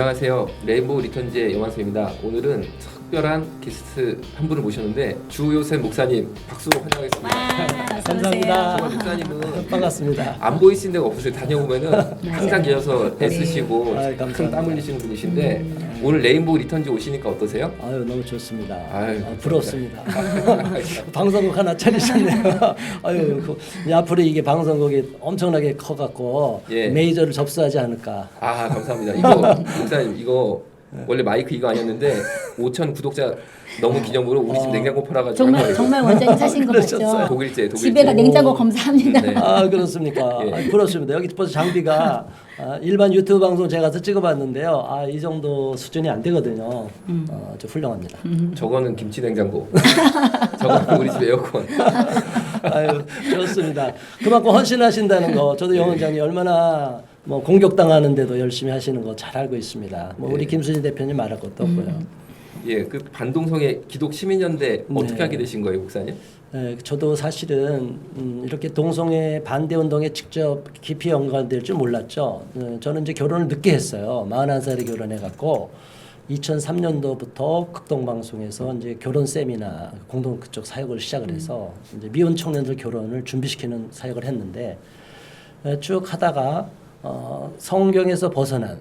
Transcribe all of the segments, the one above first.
안녕하세요. 레인보우 리턴즈의 영환수입니다. 오늘은 특별한 게스트 한 분을 모셨는데 주요셉 목사님 박수로 환영하겠습니다. 와, 감사합니다. 정말 목사님은 반갑습니다. 안 보이신 데가 없으세요. 다녀오면은 항상 계셔서 네. 애쓰시고 아이, 감사합니다. 큰땀 흘리시는 분이신데 오늘 레인보우 리턴즈 오시니까 어떠세요? 아유 너무 좋습니다. 아유, 아, 부럽습니다. 방송국 하나 차리셨네요. 아유 그, 이제 앞으로 이게 방송국이 엄청나게 커갖고 예. 메이저를 접수하지 않을까. 아 감사합니다. 이거 목사님 이거 원래 마이크 이거 아니었는데 5천 구독자 넘은 기념으로 우리 집 어. 냉장고 팔아가지고 정말 거예요. 정말 원장님 사신 거 그러셨어요. 맞죠? 독일제 독일제 집에가 냉장고 검사합니다. 네. 아 그렇습니까? 예. 아, 부럽습니다. 여기 벌써 장비가 아, 일반 유튜브 방송 제가 서 찍어봤는데요. 아 이 정도 수준이 안 되거든요. 음. 어, 좀 훌륭합니다. 저거는 김치 냉장고. 저거는 우리 집 에어컨. 아유 좋습니다. 그만큼 헌신하신다는 거 저도 영 원장님 얼마나 뭐 공격당하는데도 열심히 하시는 거 잘 알고 있습니다. 뭐 우리 예. 김수진 대표님 말할 것도 없고요. 예, 그 반동성의 기독 시민연대 어떻게 네. 하게 되신 거예요, 목사님? 예, 저도 사실은 음, 이렇게 동성애 반대 운동에 직접 깊이 연관될 줄 몰랐죠. 어, 저는 이제 결혼을 늦게 했어요. 41살에 결혼해 갖고 2003년도부터 극동 방송에서 이제 결혼 세미나 공동 그쪽 사역을 시작을 해서 이제 미혼 청년들 결혼을 준비시키는 사역을 했는데 에, 쭉 하다가 어, 성경에서 벗어난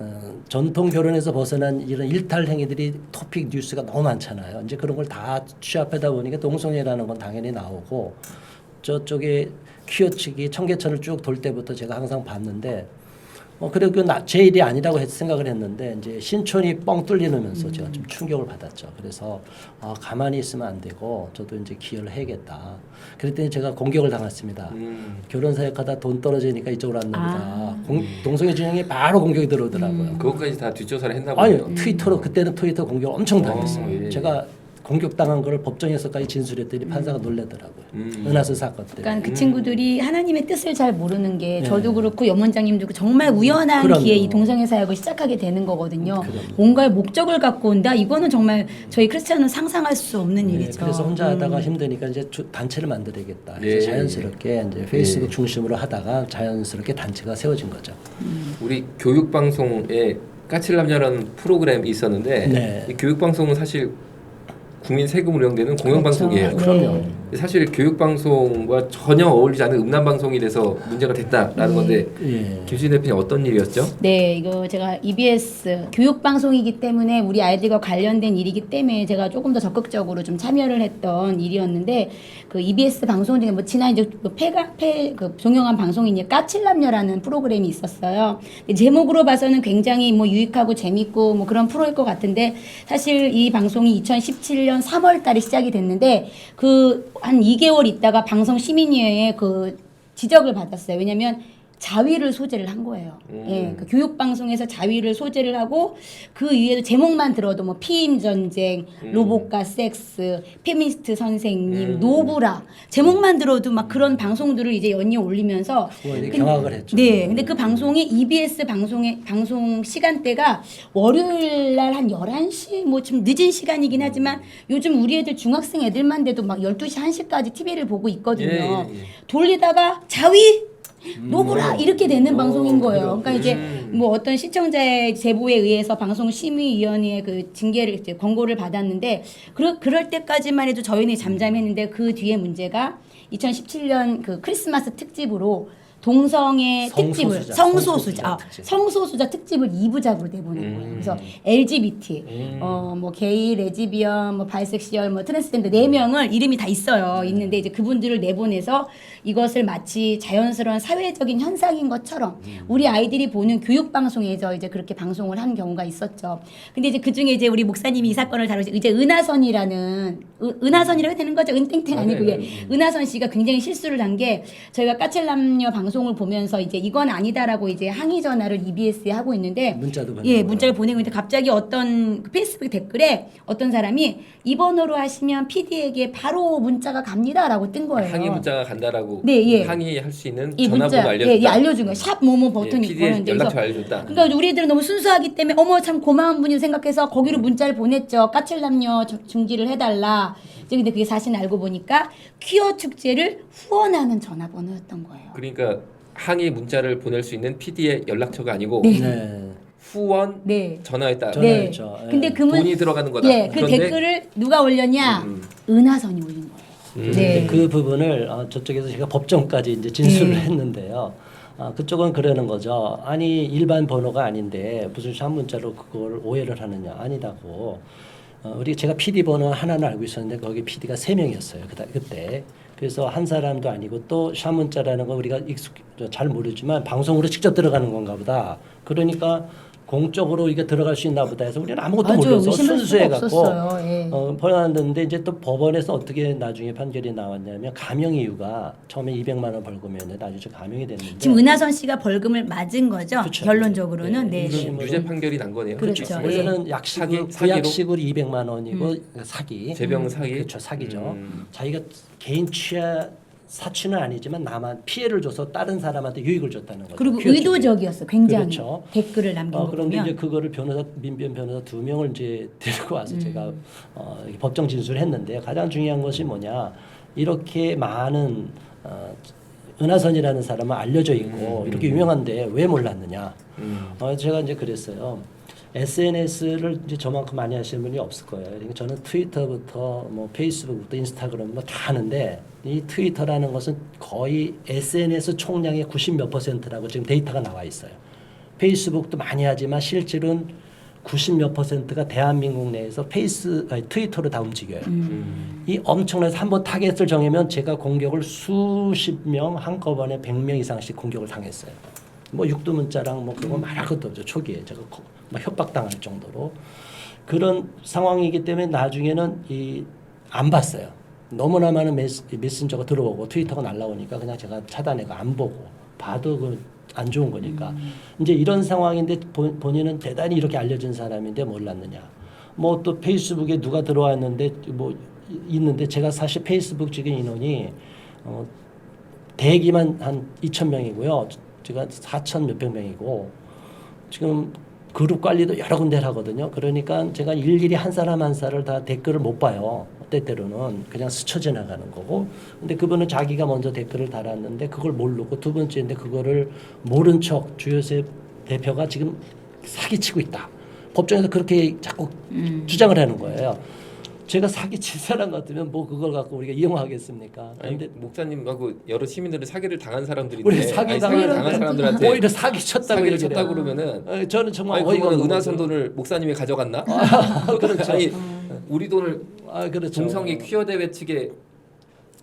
어, 전통 결혼에서 벗어난 이런 일탈 행위들이 토픽 뉴스가 너무 많잖아요. 이제 그런 걸 다 취합하다 보니까 동성애라는 건 당연히 나오고 저쪽에 퀴어 측이 청계천을 쭉 돌 때부터 제가 항상 봤는데 어 그래 그제 일이 아니라고 했, 생각을 했는데 이제 신촌이 뻥 뚫리면서 제가 좀 충격을 받았죠. 그래서 아 가만히 있으면 안 되고 저도 이제 기여를 해야겠다. 그랬더니 제가 공격을 당했습니다. 음, 결혼 사역하다 돈 떨어지니까 이쪽으로 안 납니다. 아. 공, 동성애 진영에 바로 공격이 들어오더라고요. 그것까지 다 뒷조사를 했나 아니 보네요. 트위터로 그때는 트위터 공격 엄청 당했어요. 어, 예. 제가 공격당한 걸 법정에서까지 진술했더니 판사가 놀래더라고요. 음. 은하수 사건 때문에. 그러니까 그 친구들이 하나님의 뜻을 잘 모르는 게 네. 저도 그렇고 염 원장님도 그렇고 정말 우연한 그럼요. 기회에 이 동성애 사역을 시작하게 되는 거거든요. 그럼요. 뭔가의 목적을 갖고 온다. 이거는 정말 저희 크리스천은 상상할 수 없는 네, 일이죠. 그래서 혼자 하다가 음. 힘드니까 이제 주- 단체를 만들어야겠다. 예, 그래서 자연스럽게 이제 페이스북 예. 중심으로 하다가 자연스럽게 단체가 세워진 거죠. 우리 교육 방송에 까칠남녀라는 프로그램이 있었는데 네. 이 교육 방송은 사실 국민 세금 운영되는 공영 방송이에요. 네. 그럼요. 사실 교육 방송과 전혀 어울리지 않는 음란 방송이 돼서 문제가 됐다라는 네. 건데 예. 김수진 대표님 어떤 일이었죠? 네, 이거 제가 EBS 교육 방송이기 때문에 우리 아이들과 관련된 일이기 때문에 제가 조금 더 적극적으로 좀 참여를 했던 일이었는데 그 EBS 방송 중에 뭐 지난 이제 그 폐가 폐그 종영한 방송이니 까칠남녀라는 프로그램이 있었어요. 제목으로 봐서는 굉장히 뭐 유익하고 재밌고 뭐 그런 프로일 것 같은데 사실 이 방송이 2017년 3월 달에 시작이 됐는데 그한 2개월 있다가 방송 시민위원회에 그 지적을 받았어요. 왜냐면 자위를 소재를 한 거예요. 음. 예, 그 교육 방송에서 자위를 소재를 하고 그 위에도 제목만 들어도 뭐 피임 전쟁, 음. 로봇과 섹스, 페미니스트 선생님, 음. 노브라 제목만 들어도 막 그런 방송들을 이제 연이어 올리면서 경악을 했죠. 네, 근데 그 방송이 EBS 방송의 방송 시간대가 월요일 날 한 11시 뭐 좀 늦은 시간이긴 하지만 요즘 우리 애들 중학생 애들만 돼도 막 12시 1시까지 TV를 보고 있거든요. 예, 예, 예. 돌리다가 자위 노브라 이렇게 되는 어, 방송인 거예요. 그러니까 이제 음. 뭐 어떤 시청자의 제보에 의해서 방송 심의위원회의 그 징계를 이제 권고를 받았는데 그러, 그럴 때까지만 해도 저희는 잠잠했는데 그 뒤에 문제가 2017년 그 크리스마스 특집으로 동성애 특집을 성소수자, 성소수자 아, 성소수자 특집. 성소수자 특집을 2부작으로 내보낸 거예요. 음. 그래서 LGBT 음. 어뭐 게이, 레즈비언, 뭐 바이섹슈얼, 뭐 트랜스젠더 네 명을 이름이 다 있어요. 있는데 이제 그분들을 내보내서 이것을 마치 자연스러운 사회적인 현상인 것처럼 우리 아이들이 보는 교육 방송에서 이제 그렇게 방송을 한 경우가 있었죠. 근데 이제 그 중에 이제 우리 목사님이 이 사건을 다루시 이제 은하선이라는 은- 은하선이라고 되는 거죠. 은땡땡 아니고 아, 네, 예. 네. 은하선 씨가 굉장히 실수를 한 게 저희가 까칠남녀 방송 을 보면서 이제 이건 아니다라고 이제 항의 전화를 EBS에 하고 있는데 문자도 보내고. 예, 문자를 보내고 있는데 갑자기 어떤 그 페이스북 댓글에 어떤 사람이 이 번호로 하시면 PD에게 바로 문자가 갑니다라고 뜬 거예요. 항의 문자가 간다라고 네, 예. 항의할 수 있는 이 전화번호 문자 알려줬다. 예, 예, 알려준 거예요. 샵 뭐뭐 버튼이 예, 있고 하는데 연락처 알려줬다. 그러니까 우리 애들은 너무 순수하기 때문에 어머 참 고마운 분이 생각해서 거기로 문자를 보냈죠. 까칠남녀 중- 중지를 해달라. 이제 근데 그게 사실 알고 보니까 퀴어 축제를 후원하는 전화번호였던 거예요. 그러니까 항의 문자를 보낼 수 있는 PD의 연락처가 아니고 네. 네. 후원 네. 전화했다. 전화- 네. 전화했죠. 예. 근데 그 문, 돈이 들어가는 거다. 예, 그 그런데- 댓글을 누가 올렸냐? 음, 은하선이 올린 거예요. 음. 네. 그 부분을 어, 저쪽에서 제가 법정까지 이제 진술을 네. 했는데요. 아, 그쪽은 그러는 거죠. 아니 일반 번호가 아닌데 무슨 샵 문자로 그걸 오해를 하느냐 아니다고. 어, 우리 제가 PD 번호 하나는 알고 있었는데 거기 PD가 세 명이었어요. 그다, 그때. 그래서 한 사람도 아니고 또 샵문자라는 거 우리가 익숙 잘 모르지만 방송으로 직접 들어가는 건가 보다. 그러니까 공적으로 이게 들어갈 수 있나 보다 해서 우리는 아무것도 맞아요. 몰라서 의심할 순수해 수가 갖고 없었어요. 예. 어, 벌어놨는데 이제 또 법원에서 어떻게 나중에 판결이 나왔냐면 감형 이유가 처음에 200만 원 벌금이었는데 나중에 감형이 됐는데 지금 은하선 씨가 벌금을 맞은 거죠? 그쵸. 결론적으로는 네. 네. 네. 이건 유죄 판결이 난 거네요. 그렇죠. 그렇죠. 예. 원래는 약식으로 사기- 사기로? 구약식으로 200만 원이고 사기 재병 사기. 그렇죠 사기죠 음. 자기가 개인 취하 사치는 아니지만 나만 피해를 줘서 다른 사람한테 유익을 줬다는 거죠 그리고 피해 의도적이었어. 굉장히 그렇죠. 댓글을 남긴 어, 거 그런데 보면 이제 그거를 변호사 민변 변호사 두 명을 이제 데리고 와서 음. 제가 어, 법정 진술을 했는데 가장 중요한 것이 뭐냐 이렇게 많은 어, 은하선이라는 사람은 알려져 있고 음. 이렇게 유명한데 왜 몰랐느냐 음. 어, 제가 이제 그랬어요. SNS를 이제 저만큼 많이 하시는 분이 없을 거예요. 그러니까 저는 트위터부터 뭐 페이스북부터 인스타그램 뭐다 하는데 이 트위터라는 것은 거의 SNS 총량의 90 몇 퍼센트라고 지금 데이터가 나와 있어요. 페이스북도 많이 하지만 실질은 90 몇 퍼센트가 대한민국 내에서 페이스 아니, 트위터로 다 움직여요. 음. 이 엄청나서 한번 타겟을 정하면 제가 공격을 수십 명 한꺼번에 100명 이상씩 공격을 당했어요. 뭐 육두문자랑 뭐 그거 말할 것도 없죠 초기에 제가 거- 막 협박당할 정도로 그런 상황이기 때문에 나중에는 이 안 봤어요. 너무나 많은 메시, 메신저가 들어오고 트위터가 날라오니까 그냥 제가 차단해고 안 보고 봐도 그 안 좋은 거니까 이제 이런 상황인데 본, 본인은 대단히 이렇게 알려진 사람인데 몰랐느냐. 뭐 또 페이스북에 누가 들어왔는데 뭐 이- 있는데 제가 사실 페이스북 지금 인원이 어, 대기만 한 2천 명이고요. 제가 4천 몇백 명이고 지금 그룹 관리도 여러 군데를 하거든요. 그러니까 제가 일일이 한 사람 한 사람을 다 댓글을 못 봐요. 때때로는 그냥 스쳐 지나가는 거고. 근데 그분은 자기가 먼저 댓글을 달았는데 그걸 모르고 두 번째인데 그거를 모른 척 주요셉 대표가 지금 사기치고 있다. 법정에서 그렇게 자꾸 음. 주장을 하는 거예요. 제가 사기친 사람 같으면 뭐 그걸 갖고 우리가 이용하겠습니까? 아니, 근데 목사님하고 여러 시민들은 사기를 당한 사람들인데 우리 사기 아니, 당한 사기를 당한 사람들한테 오히려 사기 쳤다고 사기를 쳤다. 그러면은 어, 저는 정말 아니 어이가 그거는 없는 은하선 거죠. 돈을 목사님이 가져갔나? 그렇죠. 아니 우리 돈을 아 그렇죠. 동성이 퀴어 대회 측에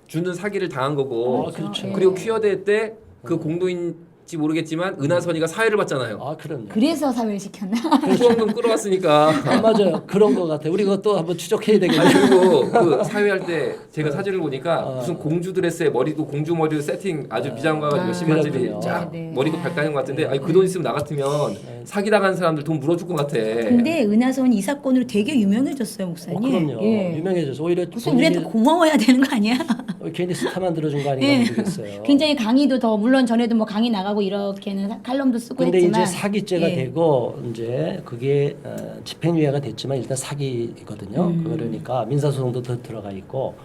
주는 사기를 당한 거고 아, 그렇죠. 예. 그리고 퀴어 대회 때 그 공도인 지 모르겠지만 은하선이가 사회를 받잖아요. 아 그럼요. 그래서 사회를 시켰나? 후원금 끌어왔으니까. 아, 맞아요. 그런 것 같아요. 우리 그것도 한번 추적해야 아니 되겠네요. 그리고 그 사회할 때 제가 사진을 보니까 어. 무슨 공주 드레스에 머리도 공주 머리로 세팅 아주 비장가가지고 아, 신발들이 그렇군요. 쫙 네, 네. 머리도 밝다는 것 같은데 아니 그 돈 있으면 나 같으면 사기 당한 사람들 돈 물어줄 것 같아. 근데 은하선 이 사건으로 되게 유명해졌어요, 어, 목사님. 그럼요. 예. 유명해져서 오히려 무슨 우리한테 고마워야 되는 거 아니야? 괜히 스타 만들어준 거 아닌가 예. 모르겠어요. 굉장히 강의도 더 물론 전에도 뭐 강의 나가고 이렇게는 사- 칼럼도 쓰고 근데 했지만 이제 사기죄가 예. 되고 이제 그게 어, 집행유예가 됐지만 일단 사기거든요. 음. 그러니까 민사소송도 더 들어가 있고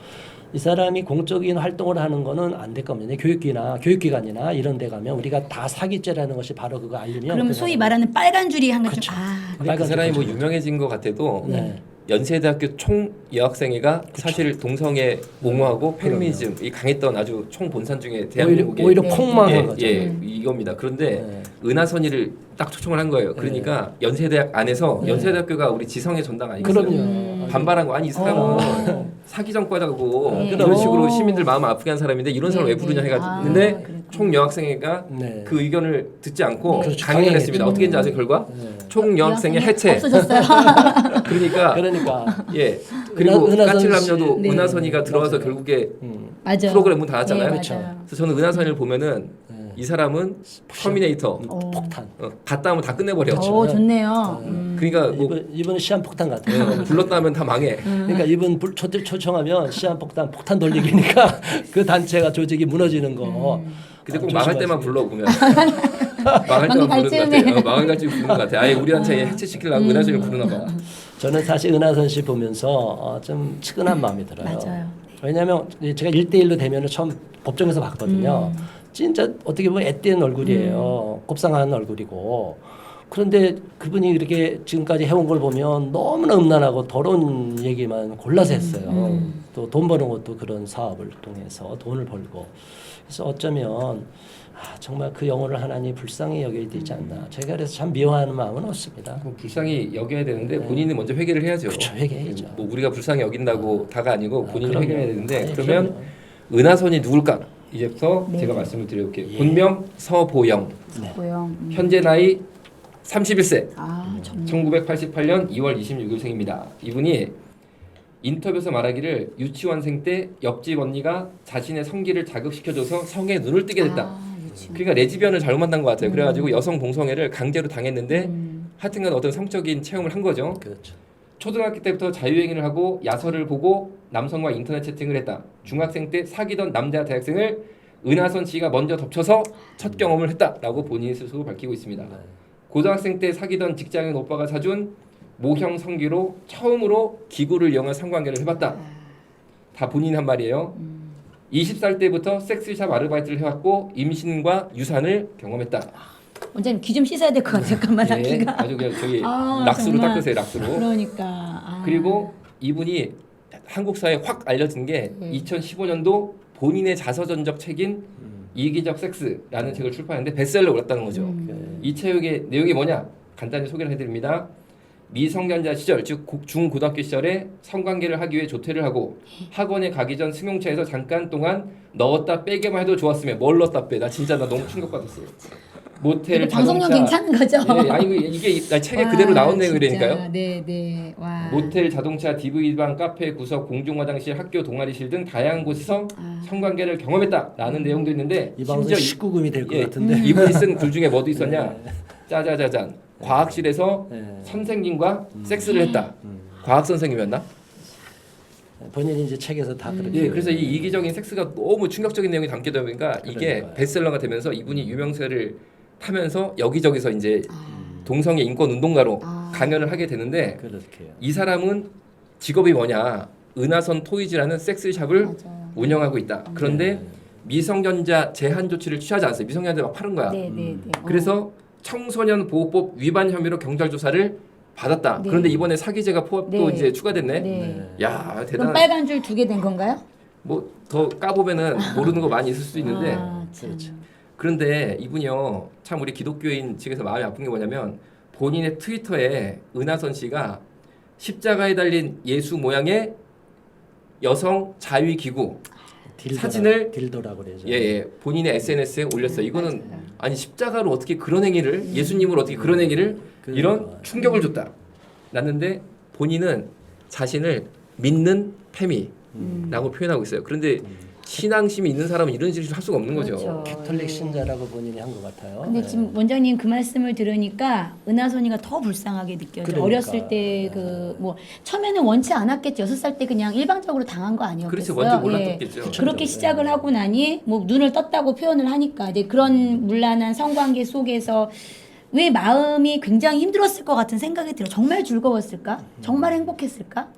이 사람이 공적인 활동을 하는 거는 안 될 겁니다. 교육기나 교육기관이나 이런 데 가면 우리가 다 사기죄라는 것이 바로 그거 알리면 그러면 그 소위 사람은- 말하는 빨간 줄이 한 그렇죠. 아, 근데 그 빨간 사람이 뭐 색깔 유명해진 것 같아도 네. 연세대학교 총 여학생회가 사실 동성애 옹호하고 페미니즘 이 강했던 아주 총 본산 중에 대한민국의 오히려 네. 폭망한 예, 거죠. 예, 음. 이겁니다. 그런데 네. 은하선이를 딱 초청을 한 거예요. 그러니까 연세대학 안에서 네. 연세대학교가 우리 지성의 전당 아니겠어요? 그럼요. 음. 반발한 거 아니 이 사람은 어. 사기 전과자고 네. 이런 그럼. 식으로 시민들 마음 아프게 한 사람인데 이런 사람 네, 왜 부르냐 네. 해가지고 아, 근데 그렇구나. 총 여학생회가 네. 그 의견을 듣지 않고 그렇죠. 강행을 했습니다. 강행했죠. 어떻게 했는지 아세요 결과? 네. 총 여학생회 해체. 없어졌어요. 그러니까 그러니까 예 그리고 은하- 은하선 까칠 남녀도 씨- 네. 은하선이가 들어와서 맞아요. 결국에 음. 맞아. 프로그램 문 닫았잖아요. 네, 그렇죠. 맞아요. 그래서 저는 은하선이를 보면은 네. 이 사람은 터미네이터 어. 폭탄. 어, 갔다 하면 다 끝내버려. 오, 좋네요. 음. 그러니까 뭐 이번 이번은 시한 폭탄 같아요. 예, 불렀다 하면 다 망해. 그러니까 이번 불- 초, 초청하면 시한 폭탄 폭탄 돌리기니까 그 단체가 조직이 무너지는 거. 근데 아, 꼭 망할 때만. 불러 보면 망할 때만 부르는 것. 같아. 어, 망할 갈지 부르는 것 같아. 아예 우리 단체 해체시키려고 은하선이 부르나 봐. 저는 사실 은하선 씨 보면서 어, 좀 측은한 마음이 들어요. 맞아요. 왜냐하면 제가 1대1로 대면을 처음 법정에서 봤거든요. 음. 진짜 어떻게 보면 앳된 얼굴이에요. 곱상한 얼굴이고. 그런데 그분이 이렇게 지금까지 해온 걸 보면 너무나 음란하고 더러운 얘기만 골라서 했어요. 음. 또돈 버는 것도 그런 사업을 통해서 돈을 벌고. 그래서 어쩌면 아, 정말 그 영혼을 하나님 불쌍히 여겨야 되지 않나. 제가 그래서 참 미워하는 마음은 없습니다. 뭐 불쌍히 여겨야 되는데 본인이 먼저 회개를 해야죠. 그쵸, 회개해야죠. 뭐 우리가 불쌍히 여긴다고 다가 아니고 아, 본인이 그럼요. 회개해야 되는데 아니, 그러면 그럼요. 은하선이 누굴까? 이제부터 네. 제가 말씀을 드려볼게요. 예. 본명 서보영, 고영. 음. 현재 나이 31세, 아 정말. 1988년 2월 26일생입니다. 이분이 인터뷰에서 말하기를 유치원생 때 옆집 언니가 자신의 성기를 자극시켜줘서 성에 눈을 뜨게 됐다. 아, 유치원. 그러니까 레즈비언을 잘못 만난 것 같아요. 음. 그래가지고 여성 동성애를 강제로 당했는데 음. 하여튼간 어떤 성적인 체험을 한 거죠. 그렇죠. 초등학교 때부터 자유행위를 하고 야설을 보고 남성과 인터넷 채팅을 했다. 중학생 때 사귀던 남자 대학생을 은하선 씨가 먼저 덮쳐서 첫 경험을 했다라고 본인 스스로 밝히고 있습니다. 네. 고등학생 때 사귀던 직장인 오빠가 사준 모형 성기로 처음으로 기구를 이용한 성관계를 해봤다. 다 본인 한 말이에요. 음. 20살 때부터 섹스샵 아르바이트를 해왔고 임신과 유산을 경험했다. 원장님 귀 좀 씻어야 될 것 같아요. 잠깐만 나 예, 귀가. 아주 그냥 저기 아, 락스로 정말. 닦으세요. 락스로. 그러니까. 아. 그리고 이분이 한국 사회에 확 알려진 게 네. 2015년도 본인의 자서전적 책인 음. 이기적 섹스라는 책을 출판했는데 베스트셀러 올랐다는 거죠. 음. 이 책의 내용이 뭐냐? 간단히 소개를 해드립니다. 미성년자 시절, 즉 고- 중고등학교 시절에 성관계를 하기 위해 조퇴를 하고 학원에 가기 전 승용차에서 잠깐 동안 넣었다 빼기만 해도 좋았으며 뭘 넣었다 빼? 나 진짜 나 너무 충격받았어요. 모텔, 방송용 자동차, 괜찮은 거죠? 예, 아니 이게 나 책에 와, 그대로 나온 진짜. 내용이라니까요. 네, 네. 와. 모텔, 자동차, DV방, 카페, 구석, 공중 화장실, 학교 동아리실 등 다양한 곳에서 아. 성관계를 경험했다라는 내용도 있는데 이 방송 심지어 이- 19금이 될 것 예, 같은데. 이분이 쓴 글 중에 뭐도 있었냐? 네. 짜자자잔. 과학실에서 네. 선생님과 섹스를 했다. 음. 과학 선생님이었나? 본인이 이제 책에서 다 그렇게. 예, 그래서 이 이기적인 섹스가 너무 충격적인 내용이 담겨다 보니까 이게. 베스트셀러가 되면서 이분이 유명세를 타면서 여기저기서 이제 아. 동성애 인권 운동가로 아. 강연을 하게 되는데 그렇게요. 이 사람은 직업이 뭐냐? 은하선 토이즈라는 섹스샵을 맞아요. 운영하고 있다. 그런데 네. 미성년자 제한 조치를 취하지 않았어요. 미성년자 막 파는 거야. 네, 네, 음. 네. 어. 그래서 청소년 보호법 위반 혐의로 경찰 조사를 받았다. 네. 그런데 이번에 사기죄가 포함 또 네. 이제 추가됐네. 네. 야 그럼 대단. 빨간 줄 두 개 된 건가요? 뭐더 까보면은 모르는 거 많이 있을 수도 있는데 아, 참. 그렇죠. 그런데 이분이요 참 우리 기독교인 측에서 마음이 아픈 게 뭐냐면 본인의 트위터에 은하선 씨가 십자가에 달린 예수 모양의 여성 자위 기구 사진을- 딜도라고 그러죠. 예 예 본인의 SNS에 올렸어요. 이거는 음, 맞아요. 아니 십자가로 어떻게 그런 행위를 예수님을 어떻게 그런 행위를 그러니까. 이런 충격을 줬다. 났는데 본인은 자신을 믿는 페미라고 음. 표현하고 있어요. 그런데 신앙심이 있는 사람은 이런 짓을 할 수가 없는 거죠. 그렇죠. 캐톨릭 네. 신자라고 본인이 한 것 같아요. 근데 네. 지금 원장님 그 말씀을 들으니까 은하선이가 더 불쌍하게 느껴져. 그러니까. 어렸을 때 그 뭐 처음에는 원치 않았겠죠. 여섯 살 때 그냥 일방적으로 당한 거 아니었겠어요? 그렇죠. 먼저 예. 몰랐겠죠. 그렇게 네. 시작을 하고 나니 뭐 눈을 떴다고 표현을 하니까 이제 그런 문란한 성관계 속에서 왜 마음이 굉장히 힘들었을 것 같은 생각이 들어. 정말 즐거웠을까? 정말 행복했을까?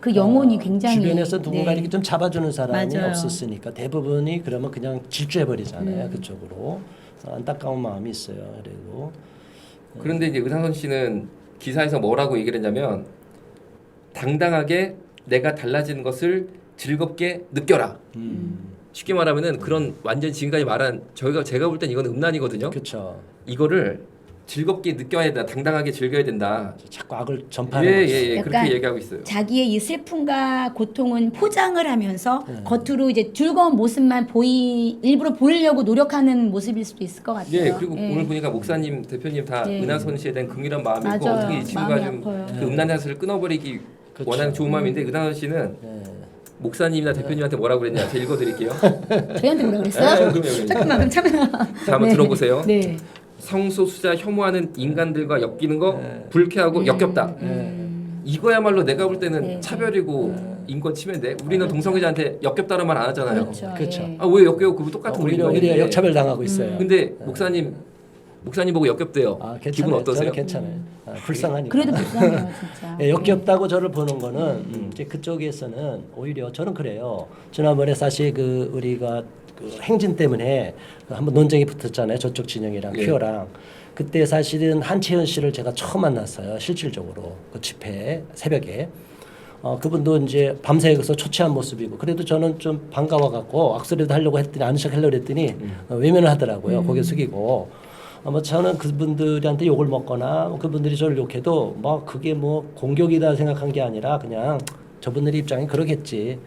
그 영혼이 어, 굉장히 주변에서 누군가 네. 이렇게 좀 잡아주는 사람이 맞아요. 없었으니까 대부분이 그러면 그냥 질주해버리잖아요 음. 그쪽으로 어, 안타까운 마음이 있어요 그래도 그런데 이제 의상선 씨는 기사에서 뭐라고 얘기를 했냐면 당당하게 내가 달라진 것을 즐겁게 느껴라. 음. 쉽게 말하면은 그런 완전 지금까지 말한 저희가 제가 볼 땐 이건 음란이거든요. 그렇죠 이거를 즐겁게 느껴야 된다. 당당하게 즐겨야 된다. 자꾸 악을 전파하는 예예예 거죠. 예, 약간 그렇게 얘기하고 있어요. 자기의 이 슬픔과 고통은 포장을 하면서 네. 겉으로 이제 즐거운 모습만 보이 일부러 보이려고 노력하는 모습일 수도 있을 것 같아요. 예 그리고 예. 오늘 보니까 목사님 대표님 다 예. 은하선 씨에 대한 긍휼한 마음이고 맞아요. 어떻게 이 친구가 마음이 좀 아파요. 그 음란 자세를 끊어버리기 그렇죠. 원하는 좋은 마음인데 은하선 씨는 네. 목사님이나 대표님한테 뭐라고 그랬냐? 제가 읽어드릴게요. 저희한테 뭐라 네, 그랬어요? 잠깐만 그럼 잠깐만. 자 한번 네. 들어보세요. 네. 성소수자 혐오하는 인간들과 엮이는 거 네. 불쾌하고 역겹다. 음. 이거야말로 내가 볼 때는 네. 차별이고 인권 침해인데 우리는 동성애자한테 역겹다는 말 안 하잖아요. 그렇죠. 그렇죠. 예. 아 왜 역겨워? 그거 똑같은 어, 우리 오히려, 인간인데. 역차별 당하고 있어요 근데 목사님 목사님 보고 역겹대요. 아, 기분 괜찮아요. 어떠세요? 저는 괜찮아요. 아, 불쌍하니까. 그래도 불쌍해요 진짜. 예, 역겹다고 저를 보는 거는 음, 이제 그쪽에서는 오히려 저는 그래요. 지난번에 사실 그 우리가 그 행진 때문에 그 한번 논쟁이 붙었잖아요. 저쪽 진영이랑 예. 큐어랑. 그때 사실은 한채연 씨를 제가 처음 만났어요. 실질적으로 그 집회 새벽에. 어, 그분도 이제 밤새 여기서 초췌한 모습이고 그래도 저는 좀 반가워 갖고 악수라도 하려고 했더니 아는 척 하려고 했더니 어, 외면을 하더라고요. 고개 숙이고. 어, 뭐 저는 그분들한테 욕을 먹거나 뭐 그분들이 저를 욕해도 뭐 그게 뭐 공격이다 생각한 게 아니라 그냥 저분들의 입장이 그러겠지.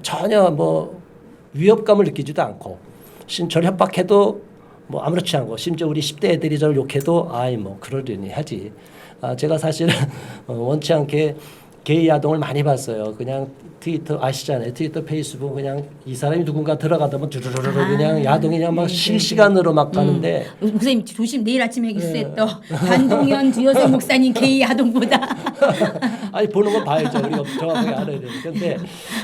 전혀 뭐 위협감을 느끼지도 않고 심 저를 협박해도 뭐 아무렇지 않고 심지어 우리 10대 애들이 저를 욕해도 아이 뭐 그러려니 하지. 아 제가 사실은 어, 원치 않게 게이 야동을 많이 봤어요. 그냥 트위터 아시잖아요. 트위터, 페이스북 그냥 이 사람이 누군가 들어가다면 두루루루 아, 그냥 야동이 그냥 막 네, 네, 실시간으로 막 가는데 음, 목사님 조심 내일 아침에 기수했던 한동현 주여생 목사님 게이 아동보다 아니 보는 건 봐야죠. 우리가 정확하게 알아야 되는데 근데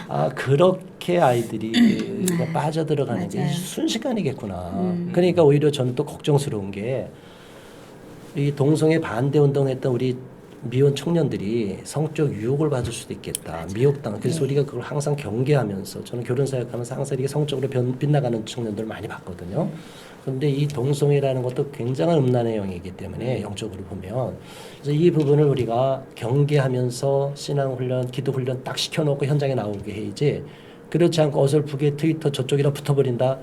아 그렇게 아이들이 뭐 빠져들어가는 게 음. 맞아요. 음. 순식간이겠구나. 그러니까 오히려 저는 또 걱정스러운 게 이 동성애 반대 운동했던 우리 미혼 청년들이 성적 유혹을 받을 수도 있겠다. 미혹당. 그래서 네. 우리가 그걸 항상 경계하면서 저는 결혼 사역하면서 항상 이게 성적으로 변, 빗나가는 청년들을 많이 봤거든요. 그런데 이 동성애라는 것도 굉장한 음란의 영이기 때문에 영적으로 보면 그래서 이 부분을 우리가 경계하면서 신앙 훈련, 기도 훈련 딱 시켜놓고 현장에 나오게 해야지 그렇지 않고 어설프게 트위터 저쪽이랑 붙어버린다.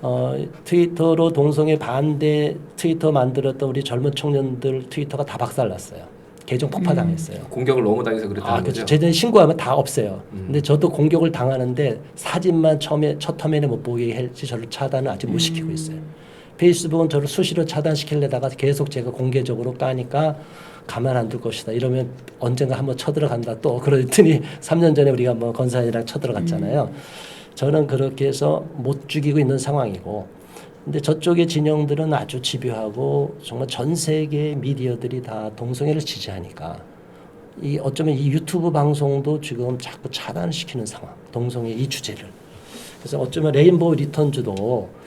어, 트위터로 동성애 반대 트위터 만들었던 우리 젊은 청년들 트위터가 다 박살났어요. 계정 폭파당했어요. 공격을 너무 당해서 그랬다는 아, 거죠. 그렇죠. 제대로 신고하면 다 없어요. 음. 근데 저도 공격을 당하는데 사진만 처음에 첫 화면에 못 보게 할지 저를 차단은 아직 못 시키고 있어요. 페이스북은 저를 수시로 차단시키려다가 계속 제가 공개적으로 까니까 가만 안 둘 것이다. 이러면 언젠가 한번 쳐들어간다. 또 그러더니 3년 전에 우리가 뭐 건사이랑 쳐들어갔잖아요. 저는 그렇게 해서 못 죽이고 있는 상황이고 근데 저쪽의 진영들은 아주 집요하고 정말 전 세계 미디어들이 다 동성애를 지지하니까 이 어쩌면 이 유튜브 방송도 지금 자꾸 차단시키는 상황. 동성애 이 주제를. 그래서 어쩌면 레인보우 리턴즈도 이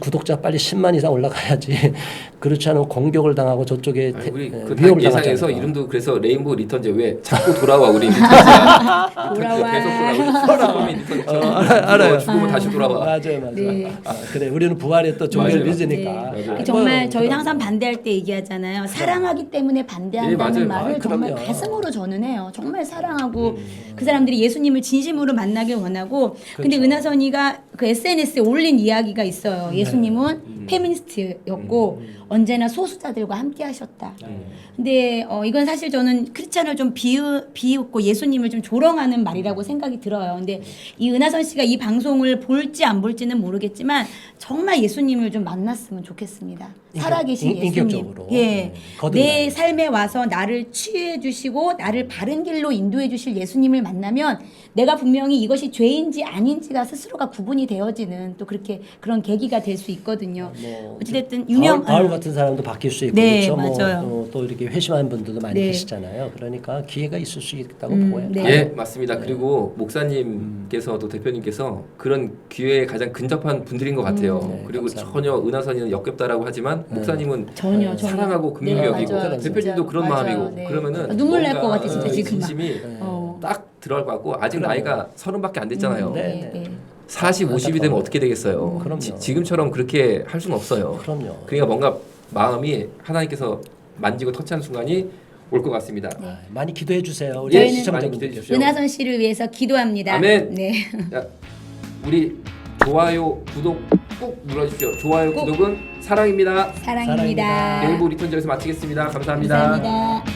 구독자 빨리 10만 이상 올라가야지. 그렇지 않으면 공격을 당하고 저쪽에 아니, 우리 테- 그 위협을 예상에서 당하잖아요. 이름도 그래서 레인보우 리턴즈 왜 자꾸 돌아와 우리 돌아와. 계속 돌아와 우리 리턴즈 어, 알아- 알아요. 죽으면 다시 돌아와 맞아요, 맞아요. 네. 아, 그래, 우리는 부활의 또 종교를 맞아요. 믿으니까. 네. 정말 뭐, 저희는 그럼. 항상 반대할 때 얘기하잖아요. 사랑하기 때문에 예, 반대한다는 맞아요. 말을 아, 정말 그럼요. 가슴으로 저는 해요. 정말 사랑하고 음. 그 사람들이 예수님을 진심으로 만나길 원하고 근데 그렇죠. 은하선이가 그 SNS에 올린 이야기가 있어요. 네. 예수님은 음. 페미니스트였고 언제나 소수자들과 함께 하셨다. 음. 근데 어, 이건 사실 저는 크리스찬을 좀 비우, 비웃고 예수님을 좀 조롱하는 말이라고 생각이 들어요. 근데 이 은하선 씨가 이 방송을 볼지 안 볼지는 모르겠지만 정말 예수님을 좀 만났으면 좋겠습니다. 살아계신 인- 예수님. 인격적으로. 예. 음. 내 삶에 와서 나를 치유해 주시고 나를 바른 길로 인도해 주실 예수님을 만나면 내가 분명히 이것이 죄인지 아닌지가 스스로가 구분이 되어지는 또 그렇게 그런 계기가 될 수 있거든요. 뭐 어찌됐든 유명 바울, 바울 같은 사람도 바뀔 수 있고 네, 그렇죠. 맞아요. 뭐, 또, 또 이렇게 회심하는 분들도 많이 네. 계시잖아요. 그러니까 기회가 있을 수 있다고 음, 보여요. 네. 예 맞습니다 그리고 목사님께서도 대표님께서 그런 기회에 가장 근접한 분들인 것 같아요 네, 그리고 감사합니다. 전혀 은하선이는 역겹다라고 하지만 목사님은 전혀 네. 전혀 사랑하고 긍휼력이고 네, 맞아요. 대표님도 진짜. 그런 맞아요. 마음이고 네. 그러면은 눈물 날 뭔가 것 같아, 진짜 어, 지금 막. 진심이 어. 딱 들어갈 것 같고 아직 그럼요. 나이가 서른밖에 안 됐잖아요. 음, 네, 네, 네. 40, 50이 되면. 어떻게 되겠어요? 그럼요. 지, 지금처럼 그렇게 할 수는 없어요. 그럼요. 그러니까 뭔가 마음이 하나님께서 만지고 터치하는 순간이 올 것 같습니다. 네. 아, 많이 기도해 주세요. 우리 예, 많이 시청자분들. 기도해 주십시오. 은하선 씨를 위해서 기도합니다. 아멘. 네. 자, 우리 좋아요, 구독 꾹 눌러주십시오. 좋아요, 꾹. 구독은 사랑입니다. 사랑입니다. 사랑입니다. 네이버 리턴즈에서 마치겠습니다 감사합니다. 감사합니다.